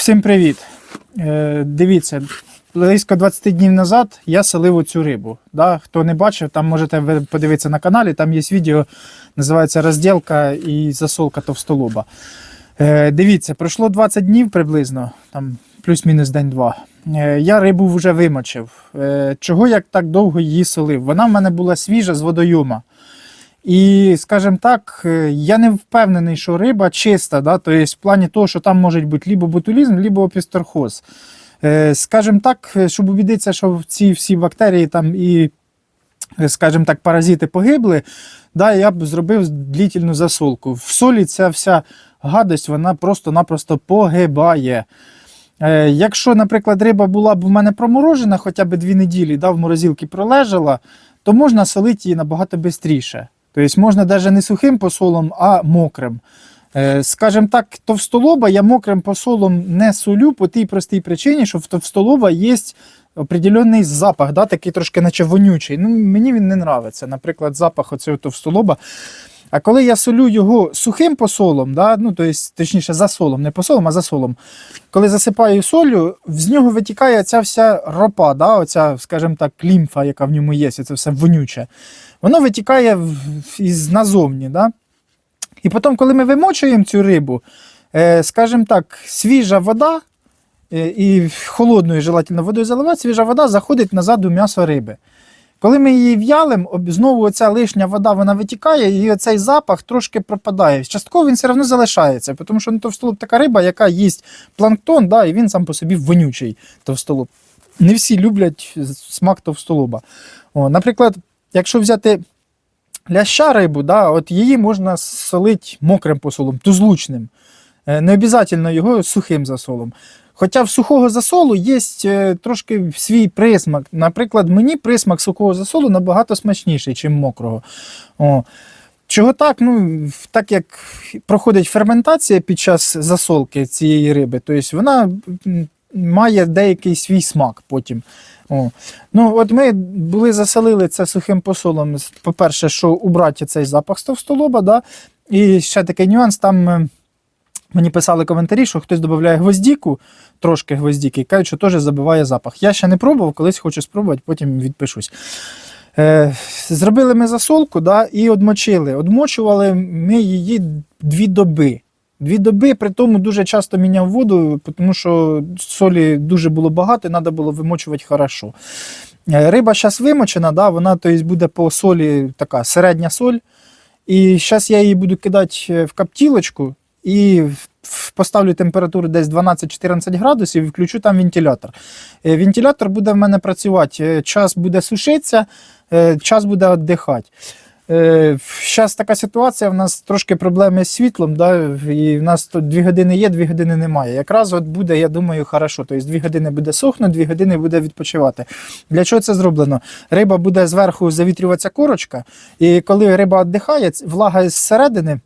Всім привіт. Е, дивіться, близько 20 днів назад я солив оцю рибу. Да? Хто не бачив, там можете подивитися на каналі, там є відео, називається розділка і засолка товстолоба. Е, дивіться, пройшло 20 днів приблизно, там плюс-мінус день-два. Е, я рибу вже вимочив. Чого я так довго її солив? Вона в мене була свіжа з водойома. І, скажімо так, е, я не впевнений, що риба чиста, да? тобто в плані того, що там може бути либо ботулізм, либо опісторхоз. Е, Скажімо так, е, щоб убідитися, що ці всі бактерії там і, скажімо так, паразити погибли, да, я б зробив длительну засолку. В солі ця вся гадость, вона просто-напросто погибає. Якщо, наприклад, риба була б в мене проморожена хоча б дві неділі, да, в морозилці пролежала, то можна солити її набагато швидше. Тобто можна навіть не сухим посолом, а мокрим. Скажем Скажімо так, товстолоба я мокрим посолом не солю по тій простій причині, що в товстолоба є определенний запах, да, такий трошки наче вонючий. Ну, мені він не нравиться. Наприклад, запах оцього товстолоба. А коли я солю його сухим посолом, да, ну, то есть, точніше, засолом, не посолом, а засолом, коли засипаю солью, з нього витікає ця вся ропа, да, оця, скажімо так, лімфа, яка в ньому є, це все вонюче. Воно витікає із назовні. Да? І потім, коли ми вимочуємо цю рибу, е, скажімо так, свіжа вода е, і холодною желательно водою заливати, свіжа вода заходить назад у м'ясо риби. Коли ми її в'ялимо, знову оця лишня вода вона витікає, і оцей запах трошки пропадає. Частково він все одно залишається, тому що ну, товстолоб така риба, яка їсть планктон, да, і він сам по собі вонючий товстолоб. Не всі люблять смак товстолоба. О, наприклад, якщо взяти ляща рибу, да, от її можна солити мокрим посолом, тузлучним. Е, Не обов'язково його сухим засолом. Хоча в сухого засолу є е, трошки свій присмак. Наприклад, мені присмак сухого засолу набагато смачніший, ніж мокрого. О. Чого так? Ну, так як проходить ферментація під час засолки цієї риби, тобто вона має деякий свій смак потім. О. Ну, от ми були засолили це сухим посолом. По-перше, що убрати цей запах з товстолоба, да? і ще такий нюанс, там е, мені писали коментарі, що хтось додає гвоздіку, трошки гвоздіки, і кажуть, що теж забиває запах. Я ще не пробував, колись хочу спробувати, потім відпишусь. Е, зробили ми засолку да, і одмочили. Одмочували ми її дві доби. Дві доби, при тому дуже часто міняв воду, тому що солі дуже було багато, і треба було вимочувати хорошо. Е, Риба зараз вимочена, да, вона тобто, буде по солі така середня соль. І зараз я її буду кидати е, в каптілочку і поставлю температуру десь 12-14 градусів і включу там вентилятор. Е, Вентилятор буде в мене працювати, е, час буде сушитися, е, час буде віддихати. Зараз така ситуація, в нас трошки проблеми з світлом, да, і в нас тут 2 години є, 2 години немає. Якраз от буде, я думаю, хорошо. Тобто 2 години буде сохнути, 2 години буде відпочивати. Для чого це зроблено? Риба буде зверху завітрюватися корочка, і коли риба віддихає, влага зсередини.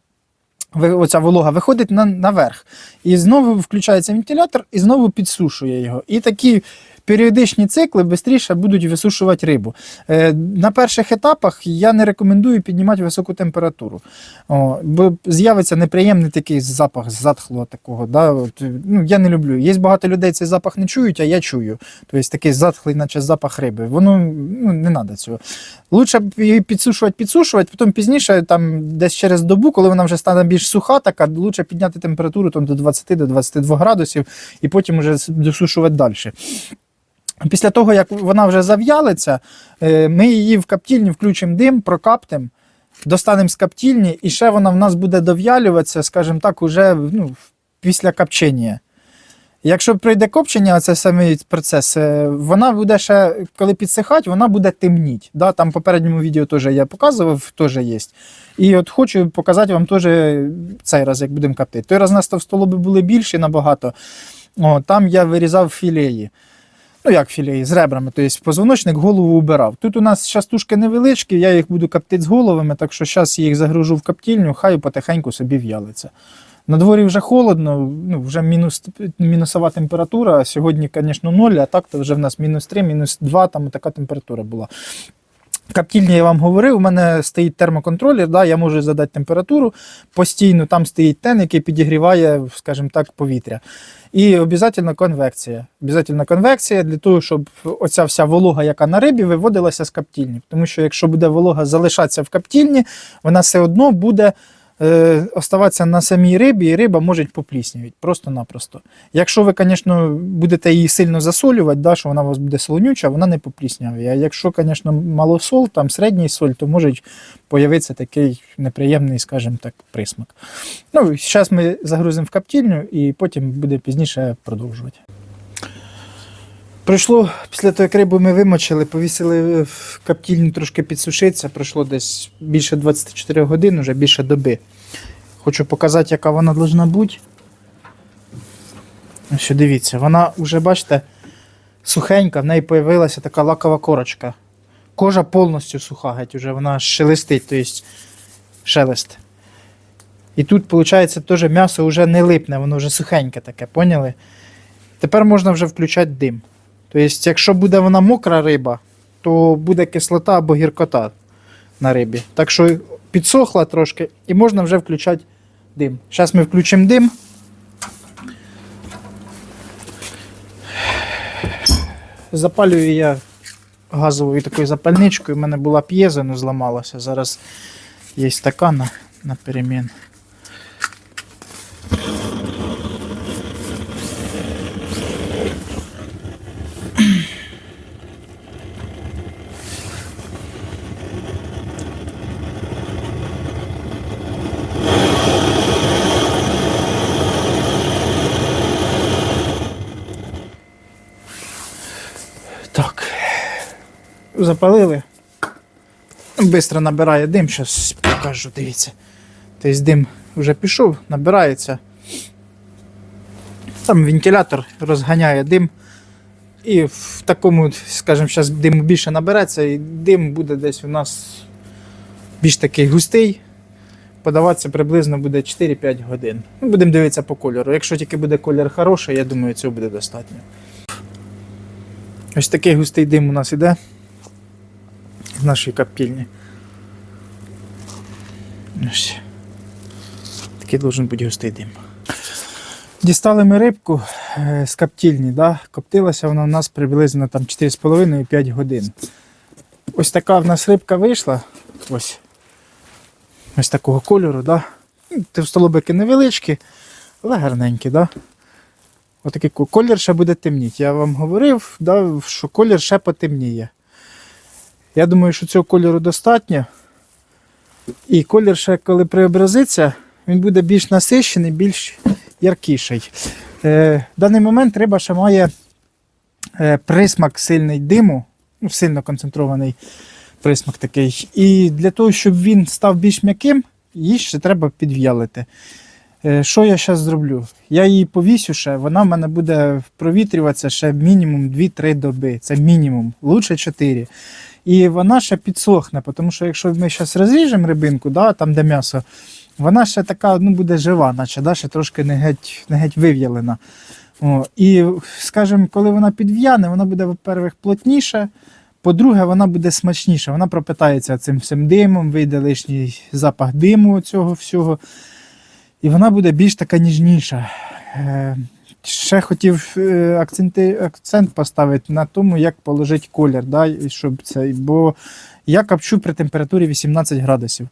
Оця волога виходить на, наверх. І знову включається вентилятор і знову підсушує його. І такі періодичні цикли швидше будуть висушувати рибу. Е, на перших етапах я не рекомендую піднімати високу температуру. О, бо з'явиться неприємний такий запах затхлого такого. Да? От, ну, я не люблю. Є багато людей цей запах не чують, а я чую. Тобто такий затхлий, наче запах риби. Воно ну, не треба цього. Лучше її підсушувати, підсушувати, потім пізніше, там, десь через добу, коли вона вже стане більш суха, така, лучше підняти температуру там, до 20 до 22 градусів і потім вже досушувати далі. Після того, як вона вже зав'ялиться, е, ми її в каптільні включимо дим, прокаптимо, достанемо з каптільні, і ще вона в нас буде дов'ялюватися, скажімо так, уже ну, після копчення. Якщо пройде копчення, це самий процес, е, вона буде ще, коли підсихать, вона буде темніть. Да, там в попередньому відео теж я показував, теж є. І от хочу показати вам теж цей раз, як будемо коптити. Той раз у нас товстолоби були більші набагато. О, там я вирізав філеї. Ну, як філії, з ребрами, тобто позвоночник голову убирав. Тут у нас частушки тушки невеличкі, я їх буду коптити з головами, так що зараз я їх загружу в коптільню, хай потихеньку собі в'ялиться. На дворі вже холодно, ну, вже мінус, мінусова температура. Сьогодні, звісно, ноль, а так то вже в нас мінус 3, мінус 2, там така температура була. Каптільні я вам говорив, у мене стоїть термоконтролер, да, я можу задати температуру постійно, там стоїть тен, який підігріває, скажімо так, повітря. І обов'язково конвекція. Обов'язково конвекція для того, щоб оця вся волога, яка на рибі, виводилася з каптільні. Тому що якщо буде волога залишатися в каптільні, вона все одно буде е, оставатися на самій рибі, і риба може попліснювати просто-напросто. Якщо ви, звісно, будете її сильно засолювати, да, що вона у вас буде солонюча, вона не поплісняває. А якщо, звісно, малосол, там середній соль, то може появитися такий неприємний, скажімо так, присмак. Ну, зараз ми загрузимо в каптільню і потім буде пізніше продовжувати. Пройшло після того, як рибу ми вимочили, повісили в каптільню трошки підсушитися. Пройшло десь більше 24 годин, вже більше доби. Хочу показати, яка вона повинна бути. Ось дивіться, вона вже, бачите, сухенька, в неї з'явилася така лакова корочка. Кожа повністю суха, геть уже вона шелестить, тобто шелест. І тут, виходить, теж м'ясо вже не липне, воно вже сухеньке таке, поняли? Тепер можна вже включати дим. Тобто, якщо буде вона мокра риба, то буде кислота або гіркота на рибі. Так що підсохла трошки і можна вже включати дим. Зараз ми включимо дим. Запалюю я газовою такою запальничкою. У мене була п'єза, але зламалася. Зараз є така на, на перемін. Так. Запалили. Бистро набирає дим, зараз покажу, дивіться. Тобто дим вже пішов, набирається. Там вентилятор розганяє дим. І в такому, скажімо, зараз диму більше набереться, і дим буде десь у нас більш такий густий. Подаватися приблизно буде 4-5 годин. Ну, будемо дивитися по кольору. Якщо тільки буде колір хороший, я думаю, цього буде достатньо. Ось такий густий дим у нас іде з нашої капільні. Такий должен бути густий дим. Дістали ми рибку е, з каптільні, да? коптилася вона у нас приблизно там 4,5-5 годин. Ось така в нас рибка вийшла. Ось. Ось такого кольору, да? Ну, Товстолобики невеличкі, але гарненькі, да? Отакий колір ще буде темніти. Я вам говорив, да, що колір ще потемніє. Я думаю, що цього кольору достатньо. І колір ще, коли преобразиться, він буде більш насищений, більш яркіший. Е, в даний момент риба ще має е, присмак сильний диму, ну, сильно концентрований присмак такий. І для того, щоб він став більш м'яким, її ще треба підв'ялити. Е, Що я зараз зроблю? Я її повісю ще, вона в мене буде провітрюватися ще мінімум 2-3 доби. Це мінімум, лучше 4. І вона ще підсохне, тому що якщо ми зараз розріжемо рибинку, да, там де м'ясо, вона ще така ну, буде жива, наче да, ще трошки не геть, не геть вив'ялена. І, скажімо, коли вона підв'яне, вона буде, по-перше, плотніша. По-друге, вона буде смачніша. Вона пропитається цим всім димом, вийде лишній запах диму цього всього. І вона буде більш така ніжніша. Е, Ще хотів е, акценти, акцент поставити на тому, як положити колір. Да, щоб це, бо я капчу при температурі 18 градусів.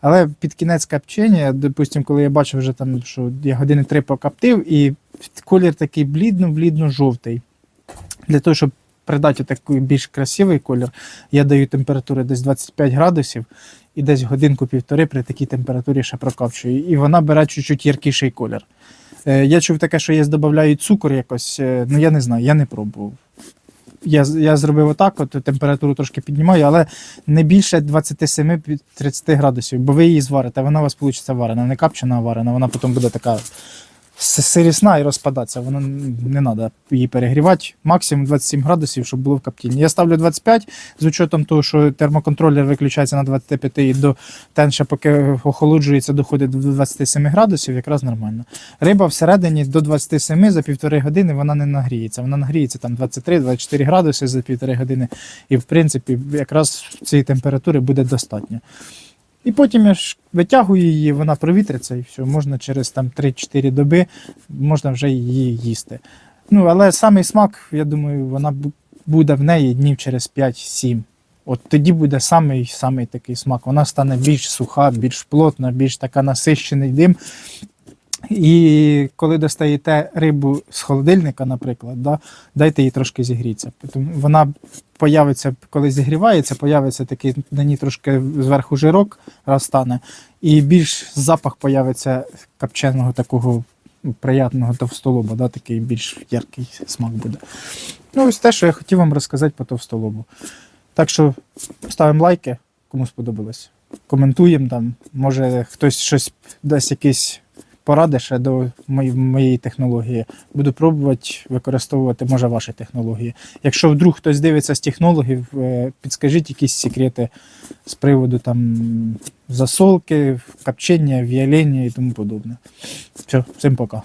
Але під кінець капчення, допустимо, коли я бачив, вже там, що я години три покаптив, і колір такий блідно-блідно-жовтий. Для того, щоб придати такий більш красивий колір, я даю температуру десь 25 градусів і десь годинку-півтори при такій температурі ще прокапчую. І вона бере чуть-чуть яркіший колір. Е, Я чув таке, що є додають цукор якось, е, ну я не знаю, я не пробував. Я, я зробив отак, от температуру трошки піднімаю, але не більше 27-30 градусів, бо ви її зварите, вона у вас вийде варена, не капчена, а варена, вона потім буде така сирісна і розпадатися. Воно не треба її перегрівати. Максимум 27 градусів, щоб було в коптільні. Я ставлю 25 з учетом того, що термоконтролер виключається на 25 і до тенша, поки охолоджується, доходить до 27 градусів, якраз нормально. Риба всередині до 27 за півтори години вона не нагріється. Вона нагріється там 23-24 градуси за півтори години. І в принципі, якраз цієї температури буде достатньо. І потім я ж витягую її, вона провітриться і все, можна через там 3-4 доби можна вже її їсти. Ну, але самий смак, я думаю, вона буде в неї днів через 5-7. От тоді буде самий, самий такий смак. Вона стане більш суха, більш плотна, більш така насищений дим. І коли достаєте рибу з холодильника, наприклад, да, дайте їй трошки зігрітися. Вона появиться, коли зігрівається, появиться такий на ній трошки зверху жирок розтане, і більш запах появиться копченого такого приятного товстолоба, да, такий більш яркий смак буде. Ну, ось те, що я хотів вам розказати по товстолобу. Так що ставимо лайки, кому сподобалось. Коментуємо там, може хтось щось дасть якісь поради ще до моєї, технології. Буду пробувати використовувати, може, ваші технології. Якщо вдруг хтось дивиться з технологів, е, підскажіть якісь секрети з приводу там засолки, копчення, в'ялення і тому подобне. Все, всім пока.